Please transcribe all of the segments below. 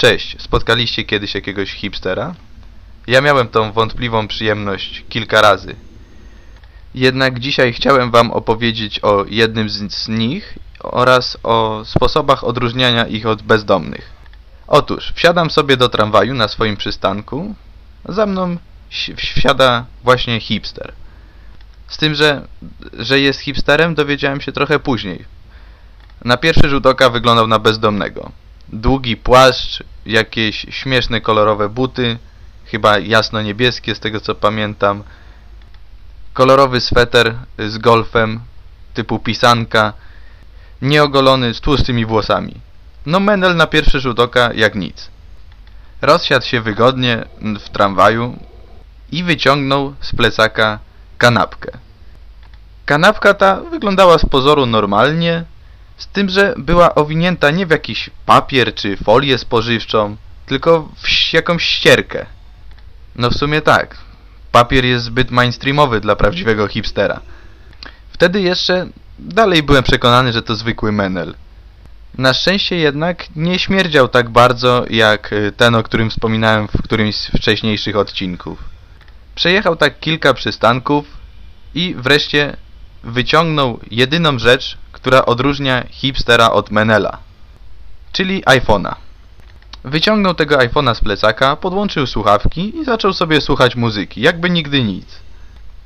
Cześć, spotkaliście kiedyś jakiegoś hipstera? Ja miałem tą wątpliwą przyjemność kilka razy. Jednak dzisiaj chciałem wam opowiedzieć o jednym z, nich oraz o sposobach odróżniania ich od bezdomnych. Otóż, wsiadam sobie do tramwaju na swoim przystanku. Za mną si- wsiada właśnie hipster. Z tym, że, że jest hipsterem dowiedziałem się trochę później. Na pierwszy rzut oka wyglądał na bezdomnego. Długi płaszcz, jakieś śmieszne kolorowe buty, chyba jasno-niebieskie z tego co pamiętam. Kolorowy sweter z golfem, typu pisanka, nieogolony z tłustymi włosami. No menel na pierwszy rzut oka jak nic. Rozsiadł się wygodnie w tramwaju i wyciągnął z plecaka kanapkę. Kanapka ta wyglądała z pozoru normalnie, z tym, że była owinięta nie w jakiś papier czy folię spożywczą, tylko w jakąś ścierkę. No w sumie tak. Papier jest zbyt mainstreamowy dla prawdziwego hipstera. Wtedy jeszcze dalej byłem przekonany, że to zwykły menel. Na szczęście jednak nie śmierdział tak bardzo jak y, ten, o którym wspominałem w którymś z wcześniejszych odcinków. Przejechał tak kilka przystanków i wreszcie wyciągnął jedyną rzecz, która odróżnia hipstera od menela, czyli iPhone'a. Wyciągnął tego iPhone'a z plecaka, podłączył słuchawki i zaczął sobie słuchać muzyki, jakby nigdy nic.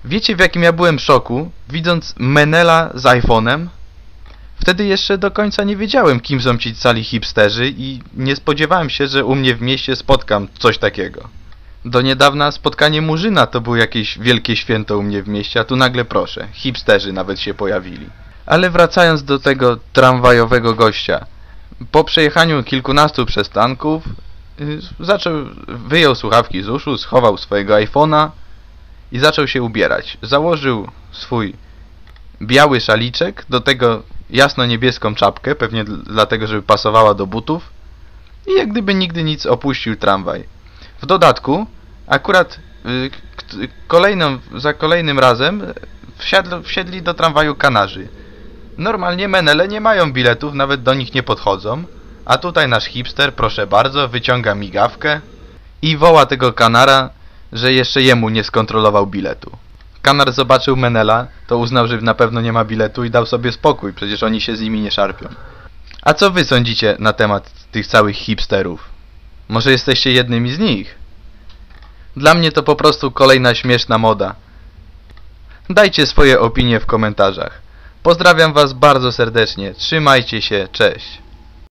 Wiecie w jakim ja byłem szoku, widząc Menela z iPhone'em? Wtedy jeszcze do końca nie wiedziałem, kim są ci cali hipsterzy i nie spodziewałem się, że u mnie w mieście spotkam coś takiego. Do niedawna spotkanie Murzyna to było jakieś wielkie święto u mnie w mieście, a tu nagle proszę, hipsterzy nawet się pojawili. Ale wracając do tego tramwajowego gościa. Po przejechaniu kilkunastu przystanków y, zaczął, wyjął słuchawki z uszu, schował swojego iPhone'a i zaczął się ubierać. Założył swój biały szaliczek, do tego jasno-niebieską czapkę, pewnie dl- dlatego, żeby pasowała do butów i jak gdyby nigdy nic opuścił tramwaj. W dodatku, akurat y, kolejną, za kolejnym razem wsiadł, wsiedli do tramwaju kanarzy. Normalnie menele nie mają biletów, nawet do nich nie podchodzą, a tutaj nasz hipster, proszę bardzo, wyciąga migawkę i woła tego kanara, że jeszcze jemu nie skontrolował biletu. Kanar zobaczył Menela, to uznał, że na pewno nie ma biletu i dał sobie spokój, przecież oni się z nimi nie szarpią. A co wy sądzicie na temat tych całych hipsterów? Może jesteście jednymi z nich? Dla mnie to po prostu kolejna śmieszna moda. Dajcie swoje opinie w komentarzach. Pozdrawiam was bardzo serdecznie, trzymajcie się, cześć.